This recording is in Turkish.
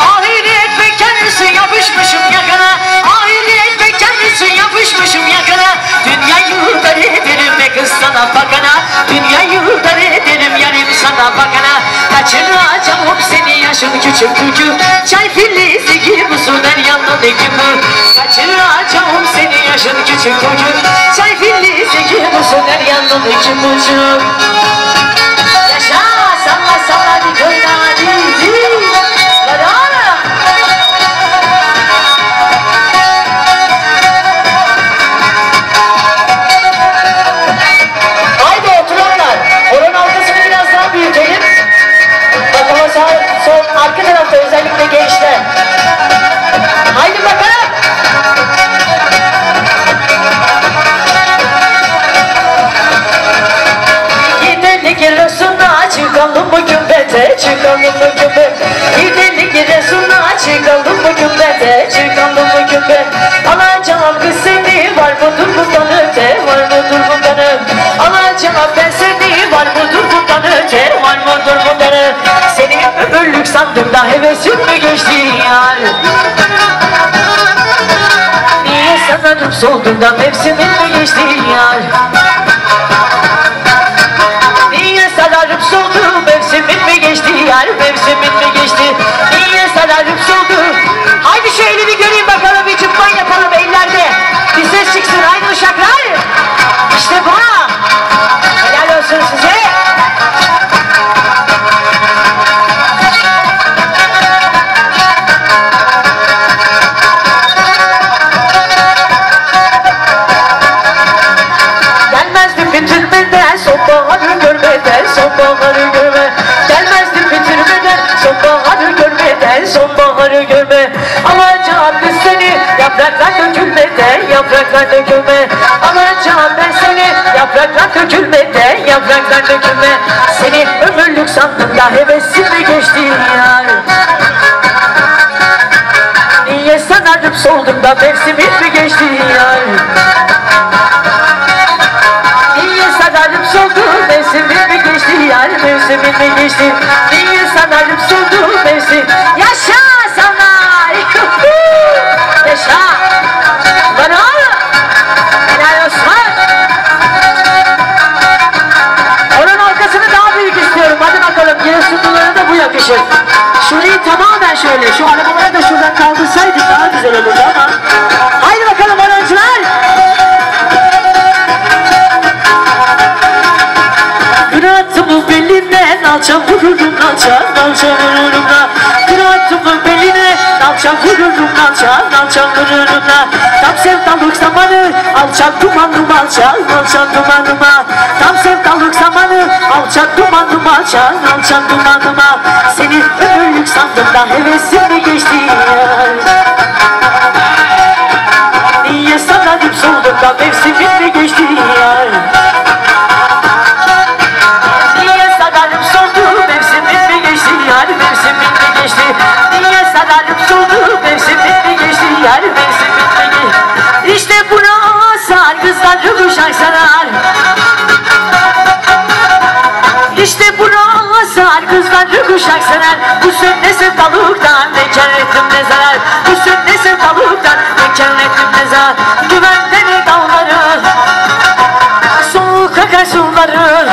Ahiret bekarısı yapışmışım yakana Ahiret bekarısı yapışmışım yakana Dünya yurtları ederim be kız sana bakana. Dünya yurtları ederim yarim sana bakana. Kaçıracağım seni yaşın küçük küçük. Çay filizi gibi su deryanın ekimi Kaçıracağım seni yaşın küçük küçük. Çay filizi gibi su deryanın ekimi mı gümbete Gidelim Giresun'a çıkalım mı gümbete Çıkalım mı gümbete Alacağım kız seni var mıdır bundan öte Var mıdır bundan öte Alacağım ben seni var mıdır bundan öte Var mıdır bundan öte Seni ömürlük sandım da hevesim mi geçti yar Niye sanırım soldum da mevsimin mi geçti sonbaharı görme Alacağım kız seni. Yapraklar dökülmeden yapraklar dökülme. Alacağım ben seni. Yapraklar dökülmeden yapraklar dökülme. Seni ömürlük sandım da hevesim mi geçti yar. Niye sanarım soldum da mevsimin mi geçti yar? Niye sanarım soldu mevsimin mi geçti yar? Mevsimin mi geçti? Niye sanarım soldu mevsim? Yaşa da bu yakışır Şurayı tamamen şöyle şu arabaları da şuradan kaldırsaydık daha güzel olurdu ama. Haydi bakalım öğrenciler. Kıratımı beline nalçam vururum nalça nalça vururum na Kıratımı beline nalçam vururum nalça nalça vururum na Tam sevdalık zamanı alçak dumanım alçak alçak dumanıma Tam sevdalık zamanı alçak dumanım alçak alçak dumanıma Seni ömürlük sandım da hevesim geçti. Niye sanarım soldum da mevsimin ettim ne zarar Bu sünne sevdalıktan ne kar ettim akar suları Güvenden dağları Soğuk akar suları